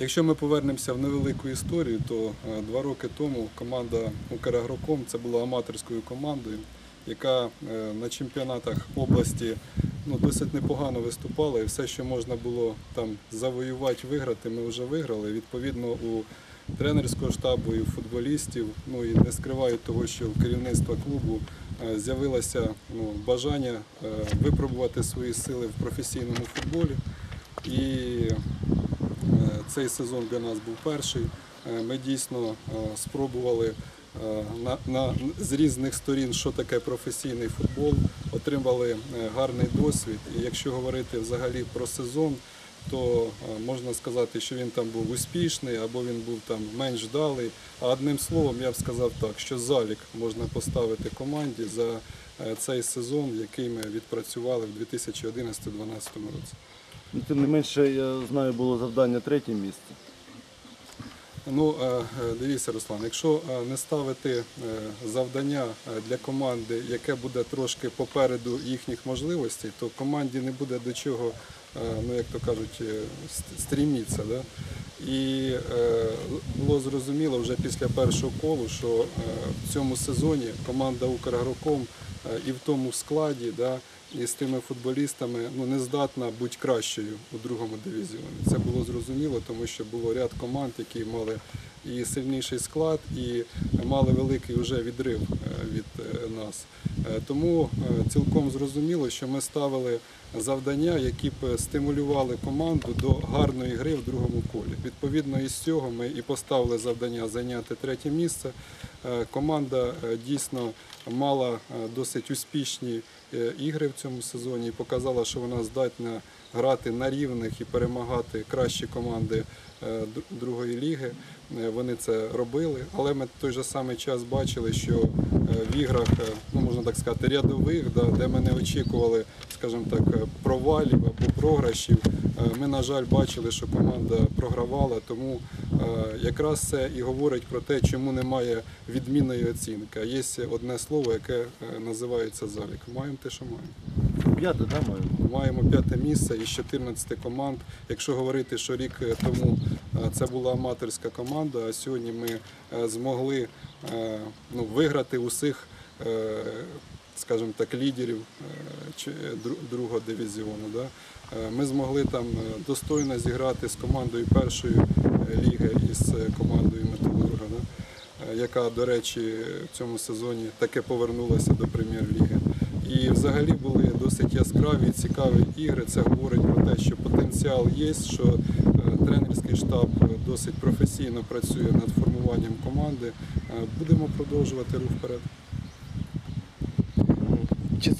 Якщо ми повернемося в невелику історію, то е, два роки тому команда Украгроком це була аматорською командою, яка е, на чемпіонатах області ну, досить непогано виступала, і все, що можна було там завоювати, виграти, ми вже виграли. Відповідно, у тренерського штабу і у футболістів, ну і не скривають того, що у керівництва клубу е, з'явилося ну, бажання випробувати свої сили в професійному футболі. І цей сезон для нас був перший. Е, Ми дійсно е, спробували е, на, на, з різних сторін, що таке професійний футбол, отримали е, гарний досвід. І якщо говорити взагалі про сезон, то е, можна сказати, що він там був успішний або він був там менш вдалий. А одним словом, я б сказав так, що залік можна поставити команді за е, цей сезон, який ми відпрацювали в 2011-2012 році. Ну, Тим не менше, я знаю, було завдання третє місце. Ну, е, е, дивіться, Руслан, якщо е, не ставити завдання для команди, яке буде трошки попереду їхніх можливостей, то команді не буде до чого, ну як то кажуть, стрімітися. Да? І було зрозуміло вже після першого колу, що в цьому сезоні команда Украгроком е, і в тому складі, да, і з тими футболістами ну, не здатна бути кращою у другому дивізіоні. Це було зрозуміло, тому що було ряд команд, які мали і сильніший склад, і мали великий вже відрив е, від е, нас. Е, Тому цілком зрозуміло, що ми ставили завдання, які б стимулювали команду до гарної гри в другому колі. Відповідно, із цього ми і поставили завдання зайняти третє місце. Команда дійсно мала досить успішні ігри в цьому сезоні і показала, що вона здатна грати на рівних і перемагати кращі команди е, другої ліги. Е, Вони це робили, але ми в той же самий час бачили, що е, в іграх, е, ну можна так сказати, рядових, де ми не очікували, скажімо так, е, провалів або програшів. е, Ми, на жаль, бачили, що команда програвала, тому е, якраз це і говорить про те, чому немає відмінної оцінки. Є одне слово, яке е, називається залік. Маємо те, що маємо. П'яте, да, маю? Маємо п'яте місце із 14 команд. Якщо говорити, що рік тому е, це була аматорська команда, а сьогодні ми е, змогли е, ну, виграти усіх, е, скажімо так, лідерів е, другого дивізіону. Да? Е, Ми змогли там е, достойно зіграти з командою першої е, ліги і з командою Металурга. Е, яка, до речі, в цьому сезоні таки повернулася до прем'єр-ліги. І взагалі були досить яскраві, і цікаві ігри. Це говорить про те, що потенціал є, що е, тренерський штаб досить професійно працює над формуванням команди. Е, Будемо продовжувати рух вперед.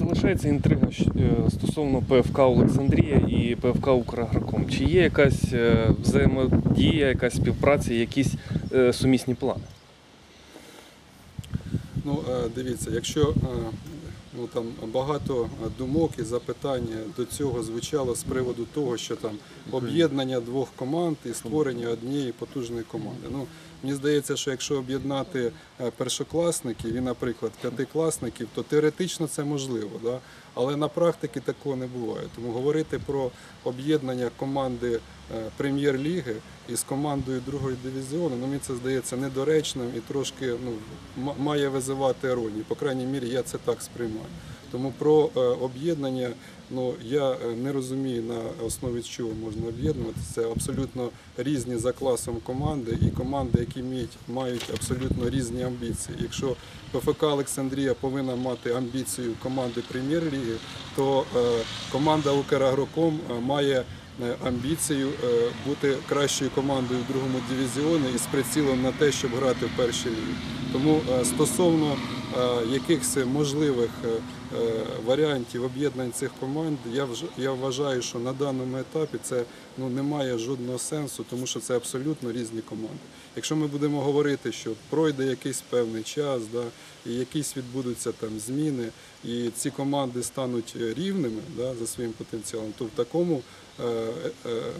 Залишається інтрига е, стосовно ПФК Олександрія і ПФК Украгроком? Чи є якась е, взаємодія, якась співпраця, якісь е, сумісні плани? Ну, дивіться, якщо ну, там багато думок і запитань до цього звучало з приводу того, що там об'єднання двох команд і створення однієї потужної команди. Ну, мені здається, що якщо об'єднати е, першокласників і, наприклад, п'ятикласників, то теоретично це можливо, да? але на практиці такого не буває. Тому говорити про об'єднання команди прем'єр-ліги із командою другої дивізіону, ну мені це здається недоречним і трошки ну, має визивати іронію. По крайній мірі, я це так сприймаю. Тому про е, об'єднання ну, я е, не розумію на основі чого можна об'єднувати. Це абсолютно різні за класом команди і команди, які мають, мають абсолютно різні амбіції. Якщо ПФК Олександрія повинна мати амбіцію команди прем'єр-ліги, то е, команда Украгроком е, має е, амбіцію е, бути кращою командою в другому дивізіоні і з прицілом на те, щоб грати в першій лігі. Тому е, стосовно е, якихось можливих е, е, варіантів об'єднань цих команд, я вважаю, що на даному етапі це ну не має жодного сенсу, тому що це абсолютно різні команди. Якщо ми будемо говорити, що пройде якийсь певний час, да, і якісь відбудуться там зміни, і ці команди стануть е, рівними да, за своїм потенціалом, то в такому, е, е,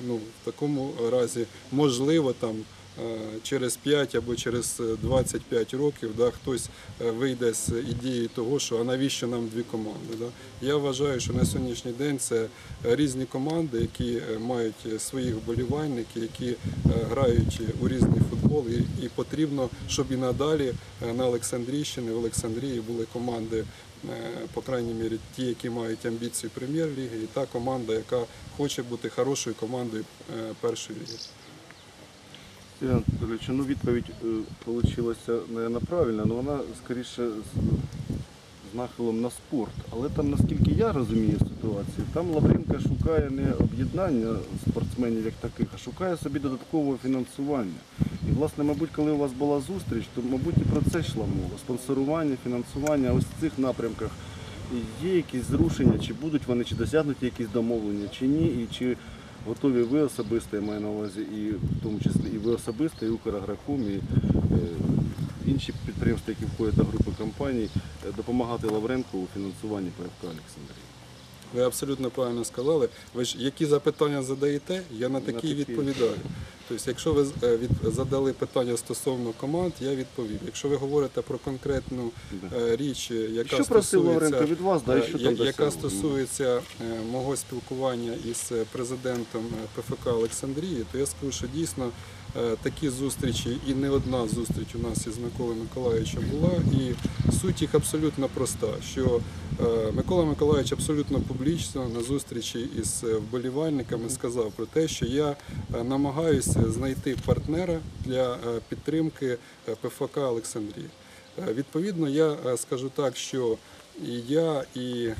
ну, в такому разі можливо там е, через 5 або через е, 25 років да, хтось е, вийде з ідеї того, що а навіщо нам дві команди. Да? Я вважаю, що на сьогоднішній день це е, різні команди, які е, мають е, своїх вболівальників, які е, грають у різний футбол, і, і потрібно, щоб і надалі е, на Олександрійщині, в Олександрії були команди, е, по крайній мірі, ті, які мають амбіції прем'єр-ліги, і та команда, яка хоче бути хорошою командою е, першої ліги. Сергій Анатолійович, ну відповідь вийшла, мабуть, правильна, але вона скоріше з нахилом на спорт. Але там, наскільки я розумію ситуацію, там Лавренко шукає не об'єднання спортсменів як таких, а шукає собі додаткового фінансування. І, власне, мабуть, коли у вас була зустріч, то, мабуть, і про це йшла мова. Спонсорування, фінансування ось в цих напрямках. Є якісь зрушення, чи будуть вони, чи досягнуті якісь домовлення, чи ні, і чи готові ви особисто, я маю на увазі, і в тому числі і ви особисто, і Украграком, і е, інші підприємства, які входять до групи компаній, е, допомагати Лавренку у фінансуванні ПФК Олександрії. Ви абсолютно правильно сказали. Ви ж які запитання задаєте, я на такі такі. відповідаю. Тобто, якщо ви е, задали питання стосовно команд, я відповів. Якщо ви говорите про конкретну е, річ, яка Що стосується, від вас, да, е, що я- там яка стосується мого спілкування із президентом ПФК Олександрії, то я скажу, що дійсно такі зустрічі і не одна зустріч у нас із Миколою Миколаївичем була. І суть їх абсолютно проста, що е, Микола Миколаївич абсолютно публічно на зустрічі із е, вболівальниками сказав про те, що я е, намагаюся знайти партнера для підтримки ПФК Олександрії. Відповідно, я скажу так, що і я, і е,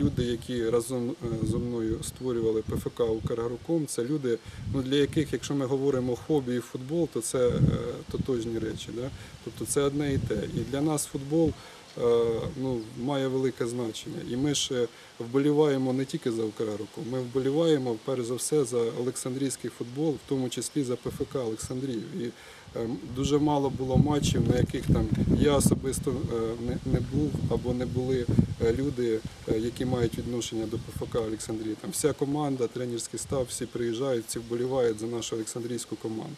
люди, які разом е, зі мною створювали ПФК Укргроком, це люди, ну, для яких, якщо ми говоримо хобі і футбол, то це е, тотожні речі. Да? Тобто це одне і те. І для нас футбол ну, має велике значення. І ми ж е, вболіваємо не тільки за Укргроком, ми вболіваємо перш за все за Олександрійський футбол, в тому числі за ПФК Олександрію. І е, дуже мало було матчів, на яких там я особисто е, не, був або не були е, люди, е, які мають відношення до ПФК Олександрії. Там вся команда, тренерський став, всі приїжджають, всі вболівають за нашу Олександрійську команду.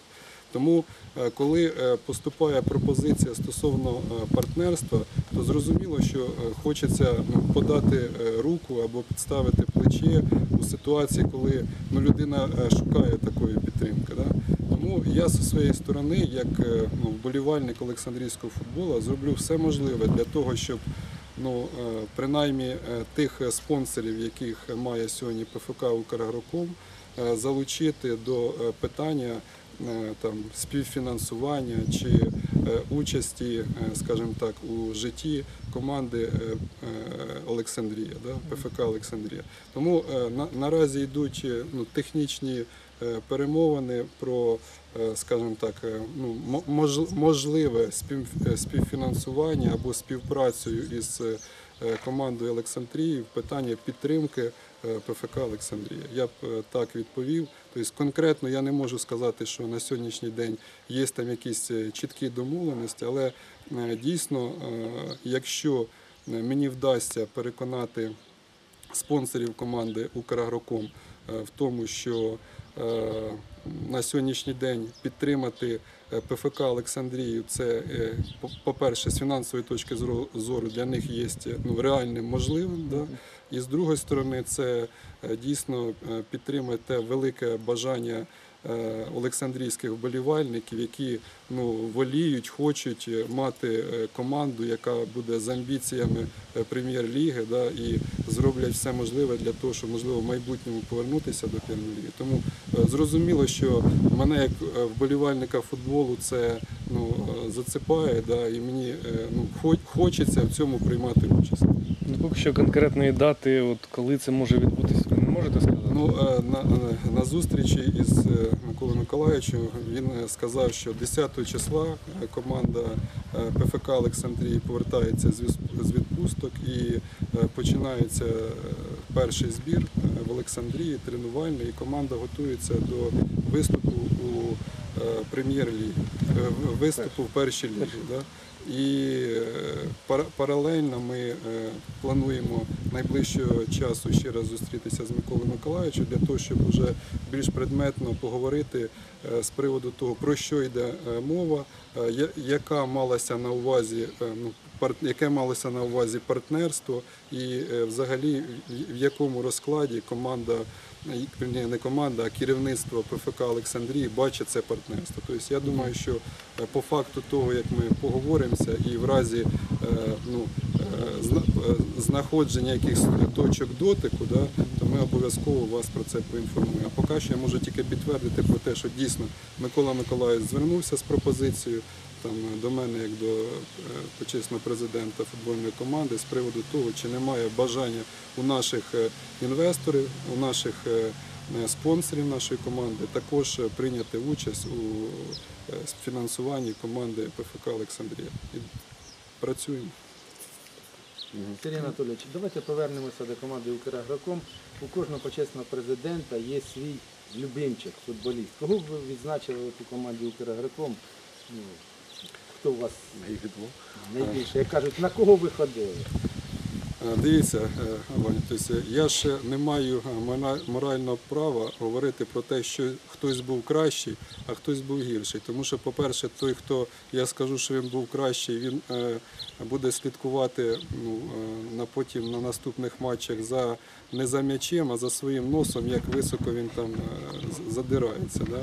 Тому, е, коли е, поступає пропозиція стосовно е, партнерства, то зрозуміло, що хочеться ну, подати руку або підставити плече у ситуації, коли ну, людина шукає такої підтримки. Да? Тому я зі своєї сторони, як ну, вболівальник Олександрійського футболу, зроблю все можливе для того, щоб ну, принаймні тих спонсорів, яких має сьогодні ПФК Украгроком, е, залучити до питання там, співфінансування чи е, участі, е, скажімо так, у житті команди е, е, Олександрія, да, ПФК Олександрія. Тому е, на, наразі йдуть е, ну, технічні е, перемовини про, е, скажімо так, е, ну, мо- мож- можливе е, співфінансування або співпрацю із е, командою Олександрії в питанні підтримки е, ПФК Олександрія. Я б е, так відповів. Тобто конкретно я не можу сказати, що на сьогоднішній день є там якісь е, чіткі домовленості, але е, дійсно, е, якщо е, мені вдасться переконати спонсорів команди Украгроком е, в тому, що е, на сьогоднішній день підтримати е, ПФК Олександрію, це, е, по- по-перше, з фінансової точки зору- для них є ну, реальним можливим. Да? І з другої сторони, це е, дійсно підтримати те велике бажання е, олександрійських вболівальників, які ну, воліють, хочуть е, мати е, команду, яка буде з амбіціями е, прем'єр-ліги, да, і зроблять все можливе для того, щоб можливо в майбутньому повернутися до прем'єр-ліги. Тому е, зрозуміло, що мене як е, вболівальника футболу це ну, е, зацепає, да, і мені е, ну, хо- хочеться в цьому приймати участь. Ну, поки що конкретної дати, от коли це може відбутися, ви не можете сказати? Ну, е, на, на- на зустрічі із е, Миколою Миколаївичем він е, сказав, що 10 числа е, команда е, ПФК Олександрії повертається з відпусток і е, починається е, перший збір е, в Олександрії, тренувальний, і команда готується до виступу у е, виступу в першій лігі. Да? І е, паралельно ми е, плануємо найближчого часу ще раз зустрітися з Миколою Миколаївичем для того, щоб вже більш предметно поговорити з приводу того, про що йде мова, яка малася на увазі, ну, яке малося на увазі партнерство, і взагалі в- якому розкладі команда, не команда, а керівництво ПФК Олександрії бачить це партнерство. Тобто я думаю, що е, по факту того, як ми поговоримося, і в разі е, ну, е, зна- знаходження якихось точок дотику, да, то ми обов'язково вас про це поінформуємо. А поки що я можу тільки підтвердити про те, що дійсно Микола Миколаївич звернувся з пропозицією там, е, до мене, як до е, почесного президента футбольної команди, з приводу того, чи немає бажання у наших е, інвесторів, у наших спонсорів нашої команди також прийняти участь у фінансуванні команди ПФК Олександрія. І працюємо. Сергій Анатолійович, давайте повернемося до команди «Украгроком». У кожного почесного президента є свій любимчик, футболіст. Кого б ви відзначили у команді «Украгроком»? Хто у вас найбільше? Як кажуть, на кого ви ходили? Дивіться, е, Ваня, тобто я ще не маю е, морального права говорити про те, що хтось був кращий, а хтось був гірший. Тому що, по-перше, той, хто я скажу, що він був кращий, він буде слідкувати ну, на потім на наступних матчах за не за м'ячем, а за своїм носом, як високо він там задирається. Да?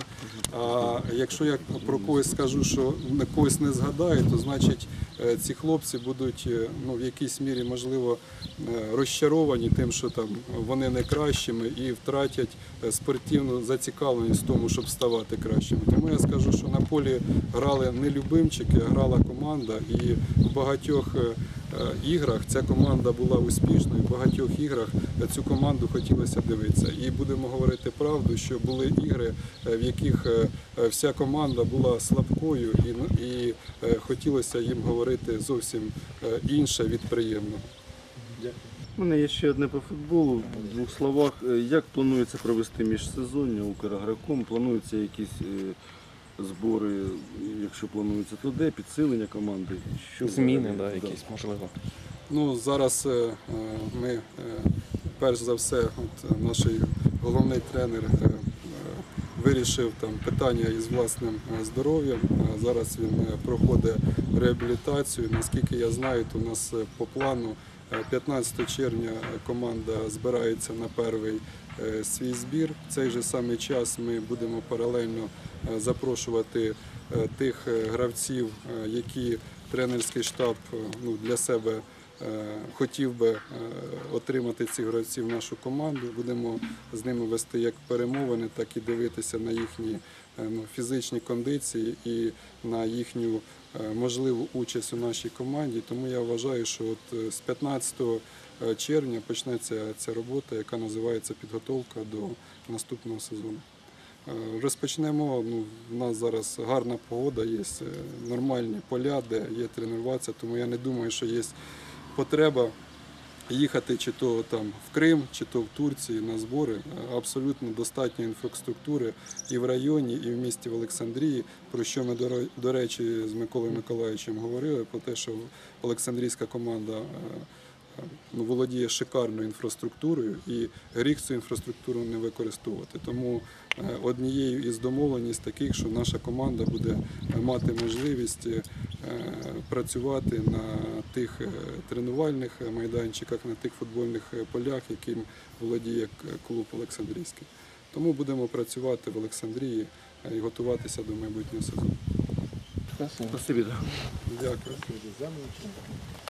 А якщо я про когось скажу, що на когось не згадаю, то значить е, ці хлопці будуть е, ну, в якійсь мірі, можливо, е, розчаровані тим, що там вони не кращими і втратять спортивну зацікавленість в тому, щоб ставати кращими. Тому я скажу, що на полі грали не любимчики, а грала команда, і в багатьох іграх ця команда була успішною, в багатьох іграх е, цю команду хотілося дивитися. І будемо говорити правду, що були ігри, е, в яких е, е, вся команда була слабкою, і, ну, і е, хотілося їм говорити зовсім е, інше від приємного. Дякую. У мене є ще одне по футболу. В двох словах, Е, як планується провести міжсезоння Украгроком? Плануються якісь е, збори, якщо планується, то де підсилення команди? Що Зміни, да, якісь можливо. Ну, зараз е, е, ми, е, перш за все, от наш головний тренер е, вирішив там питання із власним здоров'ям. Зараз він проходить реабілітацію. Наскільки я знаю, то у нас по плану е, 15 червня команда збирається на перший свій збір. В цей же самий час ми будемо паралельно запрошувати е, тих е, гравців, е, які тренерський штаб е, ну, для себе е, хотів би е, отримати цих гравців в нашу команду. Будемо з ними вести як перемовини, так і дивитися на їхні е, ну, фізичні кондиції і на їхню е, можливу участь у нашій команді. Тому я вважаю, що от е, з 15 червня почнеться ця робота, яка називається підготовка до наступного сезону. Е, Розпочнемо. Ну, у нас зараз гарна погода, є е, нормальні поля, де є тренуватися, тому я не думаю, що є потреба їхати чи то там в Крим, чи то в Турції на збори. Абсолютно достатньо інфраструктури і в районі, і в місті в Олександрії, про що ми, до речі, з Миколою Миколаївичем говорили, про те, що Олександрійська команда е, ну, володіє шикарною інфраструктурою і гріх цю інфраструктуру не використовувати. Тому е, однією із домовленістей таких, що наша команда буде е, мати можливість е, працювати на тих тренувальних майданчиках, на тих футбольних полях, яким володіє клуб Олександрійський. Тому будемо працювати в Олександрії і готуватися до майбутнього сезону. Дякую. Замовчено.